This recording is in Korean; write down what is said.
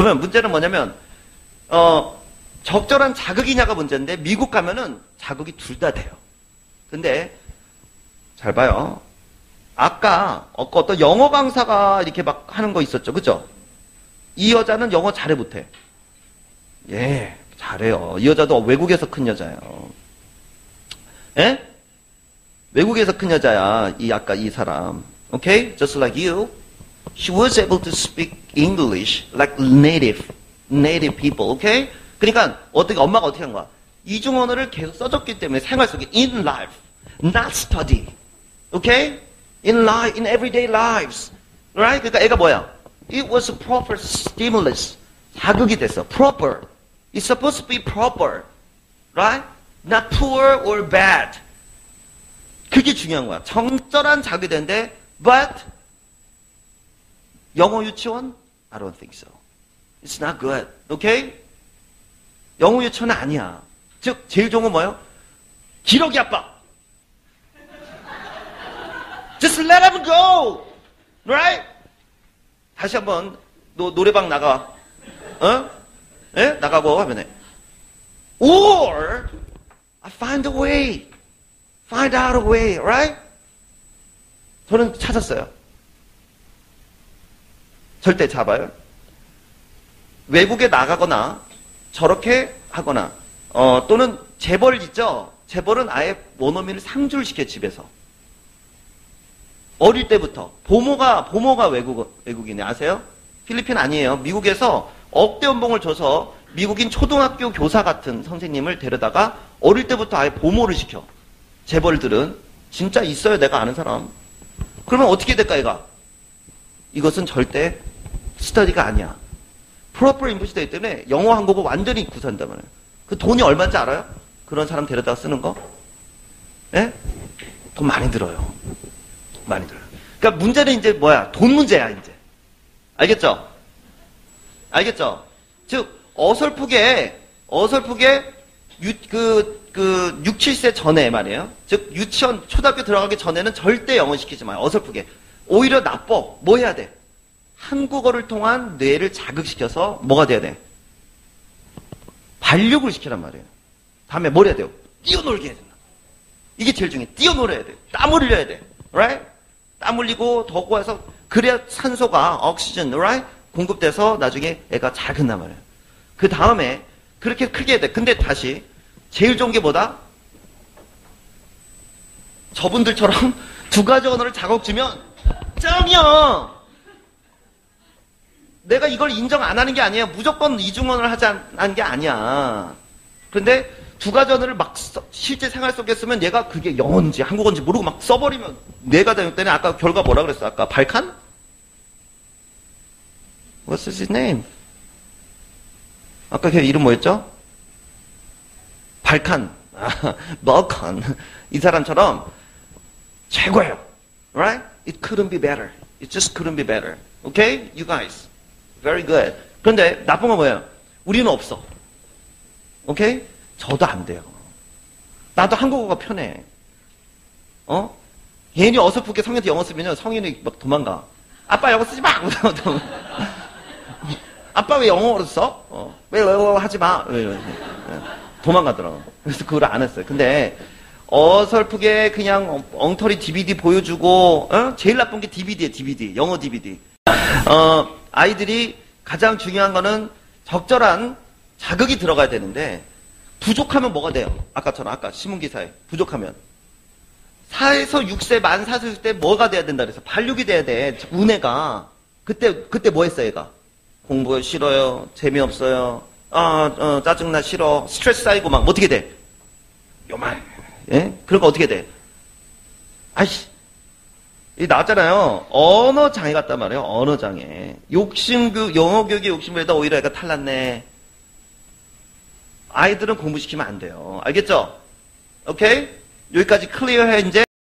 그러면 문제는 뭐냐면 어 적절한 자극이냐가 문제인데 미국 가면은 자극이 둘 다 돼요. 근데 잘 봐요. 아까 어떤 영어 강사가 이렇게 막 하는 거 있었죠. 그죠? 이 여자는 영어 잘해 못해. 예, 잘해요. 이 여자도 외국에서 큰 여자예요. 예? 외국에서 큰 여자야. 이 아까 이 사람. Okay? Just like you. She was able to speak English like native, native people. Okay? 그러니까 어떻게 엄마가 어떻게 한 거야? 이중 언어를 계속 써줬기 때문에 생활 속에 in life, not study. Okay? In life, in everyday lives. Right? 그러니까 애가 뭐야? It was a proper stimulus. 자극이 됐어. Proper. It's supposed to be proper. Right? Not poor or bad. 그게 중요한 거야. 적절한 자극이 되는데, but 영어 유치원? I don't think so. It's not good. Okay? 영어 유치원은 아니야. 즉, 제일 좋은 건 뭐예요? 기러기 아빠. Just let him go. Right? 다시 한번 노, 노래방 나가. 어? 예? 나가고 하면 해. Or I find a way. Find out a way, right? 저는 찾았어요. 절대 잡아요. 외국에 나가거나 저렇게 하거나 어, 또는 재벌 있죠? 재벌은 아예 원어민을 상주시켜 집에서. 어릴 때부터 보모가 보모가 외국 외국인이 아세요? 필리핀 아니에요. 미국에서 억대 연봉을 줘서 미국인 초등학교 교사 같은 선생님을 데려다가 어릴 때부터 아예 보모를 시켜. 재벌들은 진짜 있어요. 내가 아는 사람. 그러면 어떻게 될까 얘가? 이것은 절대 스터디가 아니야. 프로퍼 되기 때문에 영어 한국어 완전히 구사한단 말이에요. 그 돈이 얼마인지 알아요? 그런 사람 데려다가 쓰는 거? 예? 돈 많이 들어요. 많이 들어요. 그러니까 문제는 이제 뭐야? 돈 문제야, 이제. 알겠죠? 알겠죠? 즉, 어설프게, 어설프게, 유, 그, 그, 6, 7세 전에 말이에요. 즉, 유치원, 초등학교 들어가기 전에는 절대 영어 시키지 마요. 어설프게. 오히려 나빠. 뭐 해야 돼? 한국어를 통한 뇌를 자극시켜서 뭐가 돼야 돼? 발육을 시키란 말이에요. 다음에 뭘 해야 돼요? 뛰어놀게 해야 된다. 이게 제일 중요해. 뛰어놀아야 돼. 땀 흘려야 돼. right? 땀 흘리고 덥고 해서 그래야 산소가 옥시전, right? 공급돼서 나중에 애가 잘 큰단 말이에요. 그 다음에 그렇게 크게 해야 돼. 근데 다시 제일 좋은 게 뭐다? 저분들처럼 두 가지 언어를 작업 주면 짱이야. 내가 이걸 인정 안 하는 게 아니야. 무조건 이중언어를 하지 않는 게 아니야. 그런데 두 가지 언어를 막 써, 실제 생활 속에 쓰면 얘가 그게 영어인지 한국어인지 모르고 막 써버리면 뇌가 되는 때는 아까 결과 뭐라 그랬어? 아까 발칸? What's his name? 아까 걔 이름 뭐였죠? 발칸. 아, 머컨. 이 사람처럼 최고예요. Right? It couldn't be better. It just couldn't be better. Okay? You guys. Very good. 그런데 나쁜 건 뭐예요? 우리는 없어. 오케이? 저도 안 돼요. 나도 한국어가 편해. 어? 괜히 어설프게 성인한테 영어 쓰면요, 성인이 막 도망가. 아빠 영어 쓰지 마! 아빠 왜 영어로 써? 어. 왜, 왜, 왜, 하지 마! 도망가더라고. 그래서 그걸 안 했어요. 근데, 어설프게 그냥 엉터리 DVD 보여주고, 어? 제일 나쁜 게 DVD에 DVD. 영어 DVD. 어, 아이들이 가장 중요한 거는 적절한 자극이 들어가야 되는데 부족하면 뭐가 돼요? 아까처럼 아까 신문 기사에 부족하면. 4에서 6세 만 4세 때 뭐가 돼야 된다 그래서 발육이 돼야 돼. 운해가. 그때 그때 뭐 했어 얘가? 공부 싫어요? 재미없어요? 아 어, 짜증나 싫어? 스트레스 쌓이고 막. 어떻게 돼? 요만 예? 그러니까 어떻게 돼? 아이씨 이 나왔잖아요. 언어 장애 같단 말이에요. 언어 장애. 욕심 교, 영어 교육의 욕심에다 오히려 애가 탈났네. 아이들은 공부시키면 안 돼요. 알겠죠? 오케이? 여기까지 클리어해, 이제?